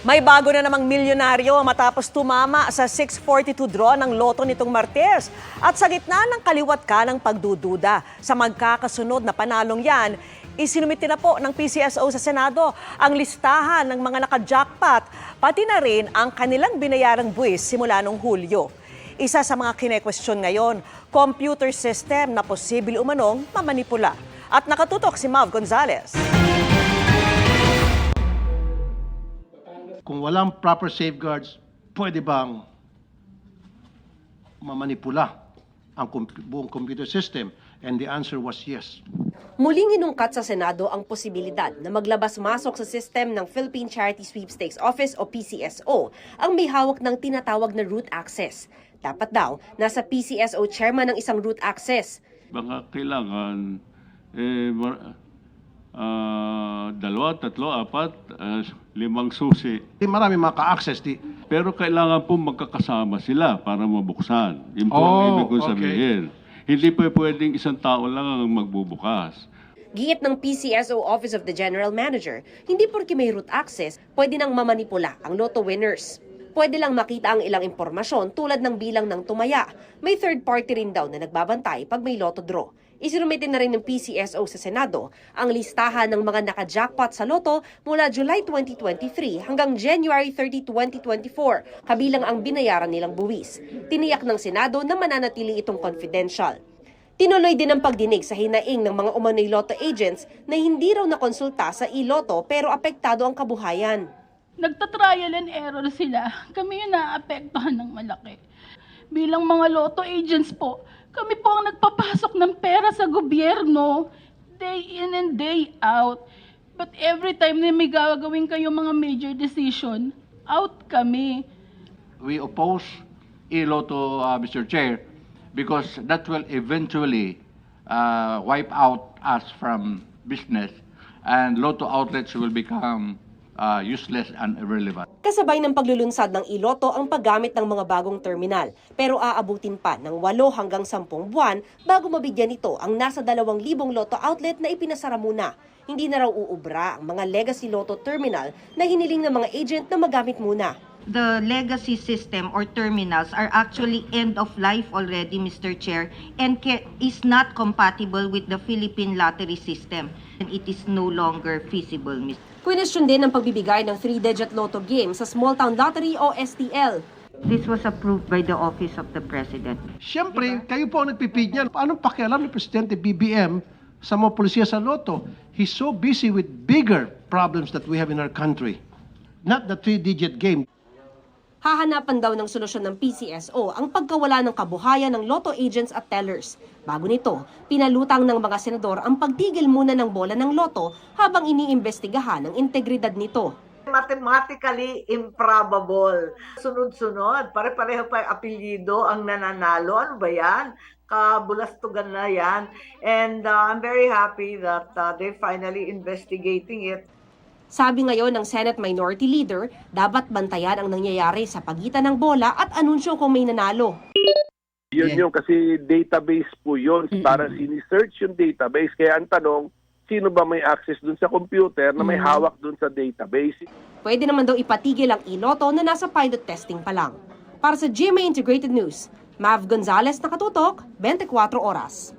May bago na namang milyonaryo matapos tumama sa 642 draw ng loto nitong Martes. At sa gitna ng kaliwat ka ng pagdududa sa magkakasunod na panalong yan, isinumiti na po ng PCSO sa Senado ang listahan ng mga naka-jackpot, pati na rin ang kanilang binayarang buwis simula noong Hulyo. Isa sa mga kine-question ngayon, computer system na posible umanong mamanipula. At nakatutok si Mav Gonzalez. Kung walang proper safeguards, pwede bang mamanipula ang buong computer system? And the answer was yes. Muling inungkat sa Senado ang posibilidad na maglabas-masok sa system ng Philippine Charity Sweepstakes Office o PCSO ang may hawak ng tinatawag na root access. Dapat daw, nasa PCSO chairman ng isang root access. baka kailangan eh, ah, dalawa, tatlo, apat, ah, limang susi. Di marami maka-access. Di, Pero kailangan po magkakasama sila para mabuksan. Yun po ang Oh, ibig kong okay. sabihin. Hindi po pwedeng isang tao lang ang magbubukas. Giit ng PCSO Office of the General Manager, hindi porke may root access, pwede nang mamanipula ang lotto winners. Pwede lang makita ang ilang impormasyon tulad ng bilang ng tumaya. May third party rin daw na nagbabantay pag may lotto draw. Isinumite na rin ng PCSO sa Senado ang listahan ng mga naka-jackpot sa loto mula July 2023 hanggang January 30, 2024, kabilang ang binayaran nilang buwis. Tiniyak ng Senado na mananatili itong confidential. Tinuloy din ang pagdinig sa hinaing ng mga umano'y lotto agents na hindi raw nakonsulta sa iloto pero apektado ang kabuhayan. nagtatrial and error sila. Kami yung naapektuhan ng malaki. Bilang mga lotto agents po, kami po ang nagpapasok ng pera sa gobyerno day in and day out. But every time na may gagawin kayo mga major decision, out kami. we oppose e-lotto, uh, Mr. Chair, because that will eventually uh, wipe out us from business and lotto outlets will become uh, useless and irrelevant. Kasabay ng paglulunsad ng iloto ang paggamit ng mga bagong terminal pero aabutin pa ng 8 hanggang 10 buwan bago mabigyan ito ang nasa 2,000 lotto outlet na ipinasara muna. Hindi na raw uubra ang mga legacy lotto terminal na hiniling ng mga agent na magamit muna. The legacy system or terminals are actually end of life already, Mr. Chair, and is not compatible with the Philippine lottery system. And it is no longer feasible, Mr. Question din ang pagbibigay ng 3-digit lotto game sa Small Town Lottery o STL. This was approved by the Office of the President. Siyempre, kayo po ang nagpipid niyan. Anong pakialam ni Presidente BBM sa mga polisiya sa loto? He's so busy with bigger problems that we have in our country. Not the three-digit game. Hahanapan daw ng solusyon ng PCSO ang pagkawala ng kabuhayan ng lotto agents at tellers. Bago nito, pinalutang ng mga senador ang pagtigil muna ng bola ng loto habang iniimbestigahan ang integridad nito. mathematically improbable. Sunod-sunod, pare-pareho pa yung apelyido ang nananalo. Ano ba yan? Kabulastugan na yan. And uh, I'm very happy that uh, they're finally investigating it. Sabi ngayon ng Senate Minority Leader, dapat bantayan ang nangyayari sa pagitan ng bola at anunsyo kung may nanalo. Yun yung kasi database po yun. Parang sinisearch yung database. Kaya ang tanong, sino ba may access dun sa computer na may hawak dun sa database? Pwede naman daw ipatigil ang iloto na nasa pilot testing pa lang. Para sa GMA Integrated News, Mav Gonzalez nakatutok, 24 oras.